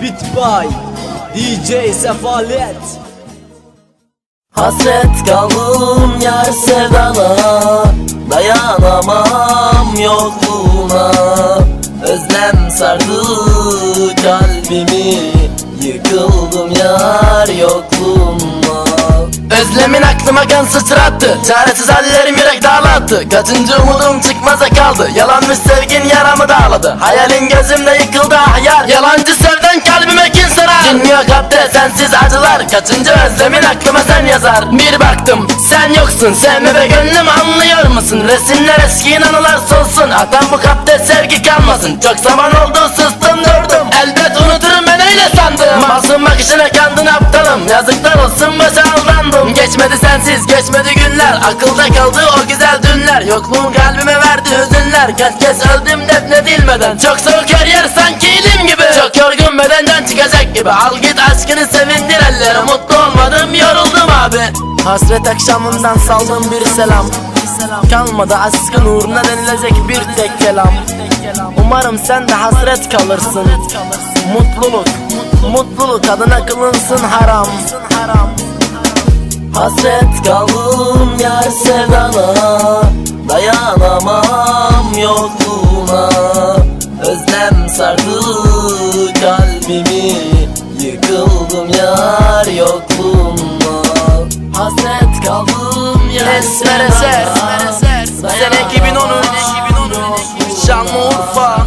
Beat by DJ Sefalet Hasret kaldım yar sevdana Dayanamam yokluğuna. Özlem sardı kalbimi Yıkıldım yar yokluğuna Özlemin aklıma kan sıçrattı Çaresiz hallerim yürek dağlattı. Kaçıncı umudum çıkmaza kaldı Yalanmış sevgin yaramı dağladı. Hayalin gözümde yıkıldı ah yar Yalancı sensiz acılar. Kaçıncı özlemin aklıma sen yazar. Bir baktım sen yoksun. Sevme be gönlüm anlıyor musun? Resimler eski anılar solsun. Atan bu kalpte sevgi kalmasın. Çok zaman oldu sustum durdum. Elbet unuturum ben öyle sandım. Masum bakışına kandın aptalım. Yazıklar olsun başa aldandım. Geçmedi sensiz geçmedi günler. Akılda kaldı o güzel dünler. Yokluğun kalbime verdi hüzünler. Kaç kez öldüm defnedilmeden Çok soğuk her çıkacak gibi. Al git aşkını sevindir elleri Mutlu olmadım yoruldum abi. Hasret akşamından saldım bir selam. Kalmadı aşkın uğruna denilecek bir tek kelam. Umarım sen de hasret kalırsın. Mutluluk, mutluluk adına kılınsın haram. Hasret kaldım yar sevdana. Dayanamam yokluğuna. Özlem sardı kalbimi Yıkıldım yar yokluğuna Hasret kaldım Esmer eser Sene 2013 Şanlıurfa